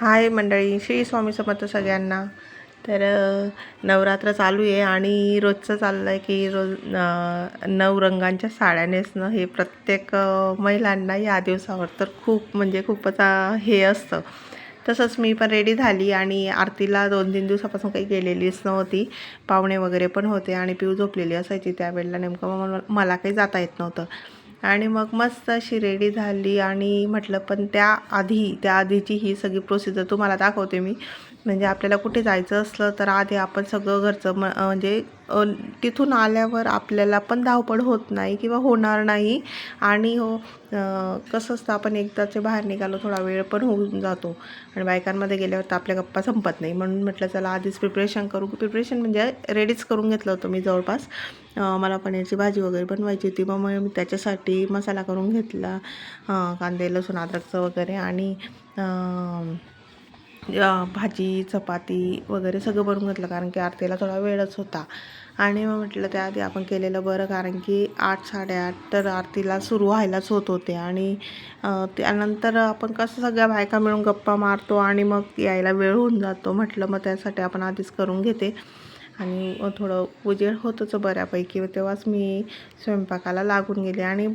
हाय मंडळी श्री स्वामी समर्थ सगळ्यांना. तर नवरात्र चालू आहे आणि रोजचं चाललं आहे की रोज नऊ रंगांच्या साड्या नेसणं हे प्रत्येक महिलांना या दिवसावर तर खूप म्हणजे खूपच हे असतं. तसंच मी पण रेडी झाली आणि आरतीला दोन तीन दिवसापासून काही गेलेलीच नव्हती. पाहुणे वगैरे पण होते आणि पिऊ झोपलेली असायची त्यावेळेला नेमकं मला काही जाता येत नव्हतं. आणि मग मस्त अशी रेडी झाली आणि म्हटलं पण त्या आधी त्या आधीची ही सगळी प्रोसिजर तुम्हाला दाखवते मी. म्हणजे आपल्याला कुठे जायचं असलं तर आधी आपण सगळं घरचं म म्हणजे तिथून आल्यावर आपल्याला पण धावपळ होत नाही किंवा होणार नाही. आणि हो कसं असतं आपण एकदाचे बाहेर निघालो थोडा वेळ पण होऊन जातो. आणि बायकांमध्ये गेल्यावर तर आपल्या गप्पा संपत नाही. म्हणून म्हटलं चला आधीच प्रिपरेशन करू. प्रिपरेशन म्हणजे रेडीच करून घेतलं होतं मी जवळपास. मला पनीरची भाजी वगैरे बनवायची होती. मग मी त्याच्यासाठी मसाला करून घेतला. कांदे लसूण अद्रकचं वगैरे आणि भाजी चपाती वगैरे सगळं बनवून घेतलं कारण की आरतीला थोडा वेळच होता. आणि मग म्हटलं त्याआधी आपण केलेलं बरं कारण की आठ साडेआठ तर आरतीला सुरू व्हायलाच होत होते. आणि त्यानंतर आपण कसं सगळ्या बायका मिळून गप्पा मारतो आणि मग यायला वेळ होऊन जातो. म्हटलं मग त्यासाठी आपण आधीच करून घेते. आणि थोडं उजेड होतंच बऱ्यापैकी. तेव्हाच मी स्वयंपाकाला लागून गेले आणि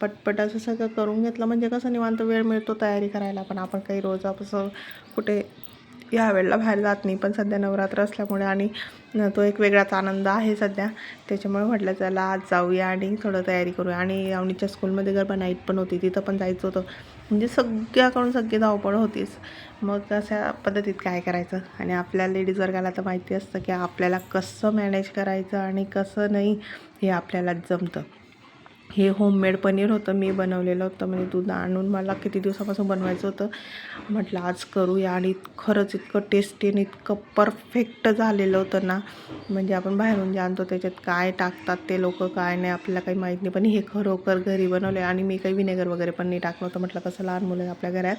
पटपट असं सगळं करून घेतलं. म्हणजे कसं निवांत वेळ मिळतो तयारी करायला पण आपण काही रोज असं कुठे या वेळेला बाहेर जात नाही पण सध्या नवरात्र असल्यामुळे आणि तो एक वेगळाच आनंद आहे सध्या. त्याच्यामुळे म्हटलं चला आज जाऊया आणि थोडं तयारी करूया. आणि आवडीच्या स्कूलमध्ये गरबा नाईट पण होती तिथं पण जायचं होतं. म्हणजे सगळ्याकडून सगळी धावपळ होतीच. मग अशा पद्धतीत काय करायचं? आणि आपल्या लेडीज वर्गाला तर माहिती असतं की आपल्याला कसं मॅनेज करायचं आणि कसं नाही हे आपल्याला जमतं. हे होममेड पनीर होतं मी बनवलेलं होतं. म्हणजे दूध आणून मला किती दिवसापासून बनवायचं होतं? म्हटलं आज करूया. आणि खरंच इतकं टेस्टी आणि इतकं परफेक्ट झालेलं होतं ना. म्हणजे आपण बाहेरून जाणतो त्याच्यात काय टाकतात ते लोक काय नाही आपल्याला काही माहीत नाही. पण हे खरोखर घरी बनवले आणि मी काही विनेगर वगैरे पण नाही टाकलं होतं. म्हटलं कसं लहान मुलं आपल्या घरात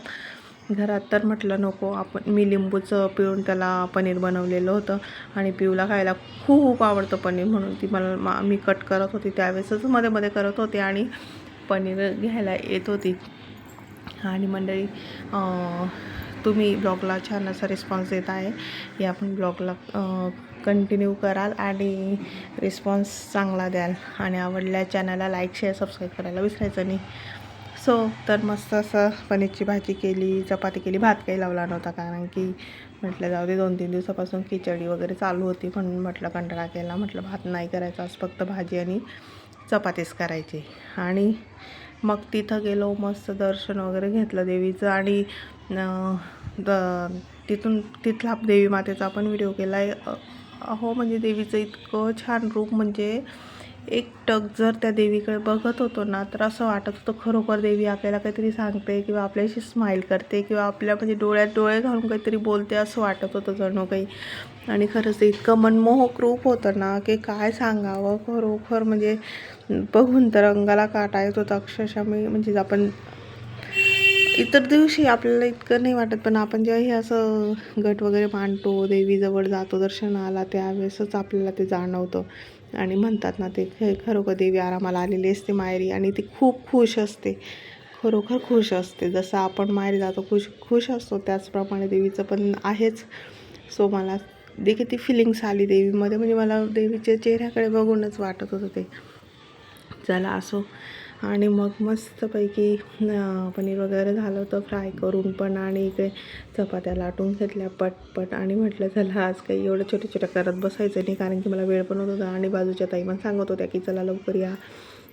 घरात तर म्हटलं नको आपण मी लिंबूचं पिळून त्याला पनीर बनवलेलं होतं आणि पिऊला खायला खूप आवडतं पनीर म्हणून. ती मला मा मी कट करत होती त्यावेळेसच मध्ये मध्ये करत होते आणि पनीर घ्यायला येत होती. आणि मंडळी तुम्ही ब्लॉगला छान असा रिस्पॉन्स देत आहे. या आपण ब्लॉगला कंटिन्यू कराल आणि रिस्पॉन्स चांगला द्याल. आणि आवडल्या चॅनलला लाईक शेअर सबस्क्राईब करायला विसरायचं नाही. सो तर मस्त असं पनीरची भाजी केली चपाती केली भात काही लावला नव्हता कारण की म्हटलं जाऊ दे दोन तीन दिवसापासून खिचडी वगैरे चालू होती पण म्हटलं कंटाळा केला. म्हटलं भात नाही करायचा आज फक्त भाजी आणि चपातीच करायची. आणि मग तिथं गेलो मस्त दर्शन वगैरे घेतलं देवीचं आणि द तिथून तिथला देवी मातेचा पण व्हिडिओ केला आहे अहो म्हणजे देवीचं इतकं छान रूप म्हणजे एक टक जर त्या देवीकडे बघत होतो ना तर असं वाटत होतं खरोखर देवी आपल्याला काहीतरी सांगते किंवा आपल्याशी स्माईल करते किंवा आपल्या म्हणजे डोळ्यात डोळे घालून काहीतरी बोलते असं वाटत होतं जणू काही. आणि खरंच इतकं मनमोहक रूप होतं ना की काय सांगावं खरोखर म्हणजे बघून तर अंगाला काटा येत होता अक्षरशः. मी म्हणजे आपण इतर दिवशी आपल्याला इतकं नाही वाटत पण आपण जेव्हा हे असं गट वगैरे मांडतो देवीजवळ जातो दर्शनाला त्यावेळेसच आपल्याला ते जाणवतं. आणि म्हणतात ना ते ख खरोखर देवी आरामाला आलेली असते मायरी आणि ती खूप खुश असते. खरोखर खुश असते. जसं आपण मायरी जातो खुश खुश असतो त्याचप्रमाणे देवीचं पण आहेच. सो मला देखील ती फिलिंग्स आली देवीमध्ये. म्हणजे मला देवीच्या चेहऱ्याकडे बघूनच वाटत होतं ते. चला असो. आणि मग मस्तपैकी पनीर वगैरे झालं होतं फ्राय करून पण आणि इकडे चपात्या लाटून घेतल्या पटपट. आणि म्हटलं चला आज काही एवढं छोट्या छोट्या करत बसायचं नाही कारण की मला वेळ पण होत होता आणि बाजूच्या ताई पण सांगत होत्या की चला लवकर या.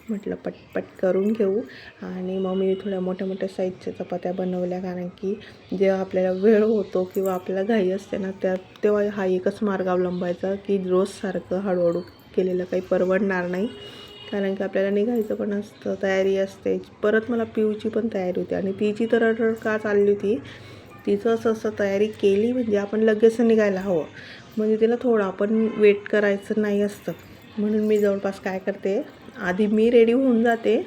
म्हटलं पटपट करून घेऊ. आणि मग मी थोड्या मोठ्या मोठ्या साईजच्या चपात्या बनवल्या कारण की जेव्हा आपल्याला वेळ होतो किंवा आपल्याला घाई असते ना त्या तेव्हा हा एकच मार्ग अवलंबायचा की रोज सारखं हळूहळू केलेलं काही परवडणार नाही. कारण की आपल्याला निघायचं पण असतं तयारी असते. परत मला पिऊची पण तयारी होती आणि तिची तर अडर का चालली होती? तिचं असं असं तयारी केली म्हणजे आपण लगेच निघायला हवं. म्हणजे तिला थोडं आपण वेट करायचं नाही असतं. म्हणून मी जवळपास काय करते आधी मी रेडी होऊन जाते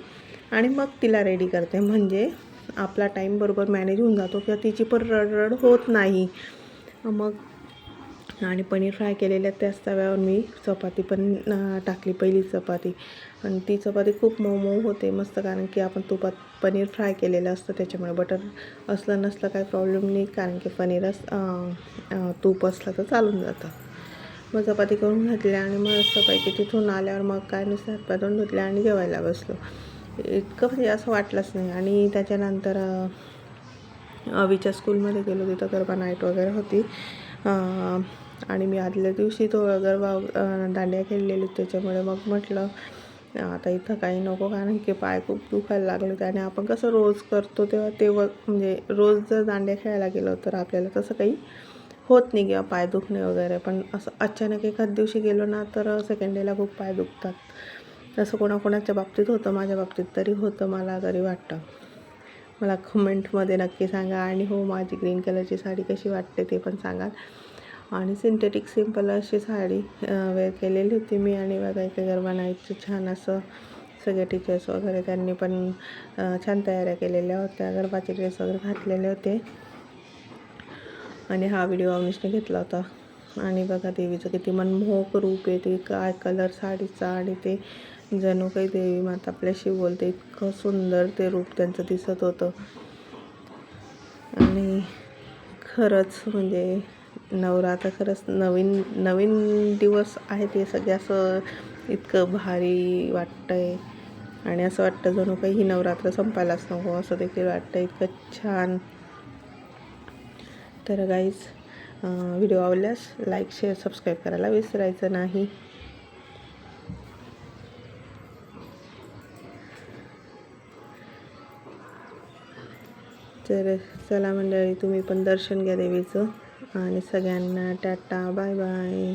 आणि मग तिला रेडी करते. म्हणजे आपला टाईम बरोबर मॅनेज होऊन जातो किंवा तिची पण रडरड होत नाही. मग आणि पनीर फ्राय केलेल्या त्याच तव्यावर मी चपाती पण टाकली पहिली चपाती आणि ती चपाती खूप मऊ मऊ होते मस्त कारण की आपण तुपात पनीर फ्राय केलेलं असतं त्याच्यामुळे बटर असलं नसलं काही प्रॉब्लेम नाही कारण की पनीर अस तूप असलं तर चालून जातं मग चपाती करून घातल्या आणि मग मस्तपैकी तिथून आल्यावर मग काय नुसतं हातपातून तोंड धुतले आणि जेवायला बसलो इतकं म्हणजे असं वाटलंच नाही आणि त्याच्यानंतर अवीच्या स्कूलमध्ये गेलो तिथं गरबा नाईट वगैरे होती आणि मी आदल्या दिवशी तो अगर वा दांडिया खेळलेली त्याच्यामुळे मग म्हटलं आता इथं काही नको कारण की पाय खूप दुखायला लागले होते आणि आपण कसं रोज करतो तेव्हा तेव्हा म्हणजे रोज जर दांडिया खेळायला गेलो तर आपल्याला तसं काही होत नाही किंवा पाय दुखणे वगैरे. पण असं अचानक एखाद दिवशी गेलो ना तर सेकंड डेला खूप पाय दुखतात. तसं कोणाकोणाच्या बाबतीत होतं माझ्या बाबतीत तरी होतं मला तरी वाटतं. मला कमेंटमध्ये नक्की सांगा आणि हो माझी ग्रीन कलरची साडी कशी वाटते ते पण सांगाल आणि सिंथेटिक सिंपल अशी साडी वेअर केलेली होती मी. आणि बघा एक गरबा नाईटचं छान असं सगळे टीचर्स वगैरे त्यांनी पण छान तयाऱ्या केलेल्या होत्या. गरबाचे ड्रेस वगैरे घातलेले होते. आणि हा व्हिडिओ अवनीशने घेतला होता. आणि बघा देवीचं किती मनमोहक रूप आहे. ते काय कलर साडीचा आणि ते जणू काही देवी माता आपल्याशी बोलते इतकं सुंदर ते रूप त्यांचं दिसत होतं. आणि खरंच म्हणजे नवरात्र खरंच नवीन नवीन दिवस आहे ते सगळे असं इतकं भारी वाटतंय. आणि असं वाटतं जणू काही ही नवरात्र संपायलाच नको असं देखील वाटतं इतकं छान. तर गाईज व्हिडिओ आवडल्यास लाईक शेअर सबस्क्राईब करायला विसरायचं नाही. तर चला मंडळी तुम्ही पण दर्शन घ्या देवीचं. आणि सगळ्यांना टाटा बाय बाय.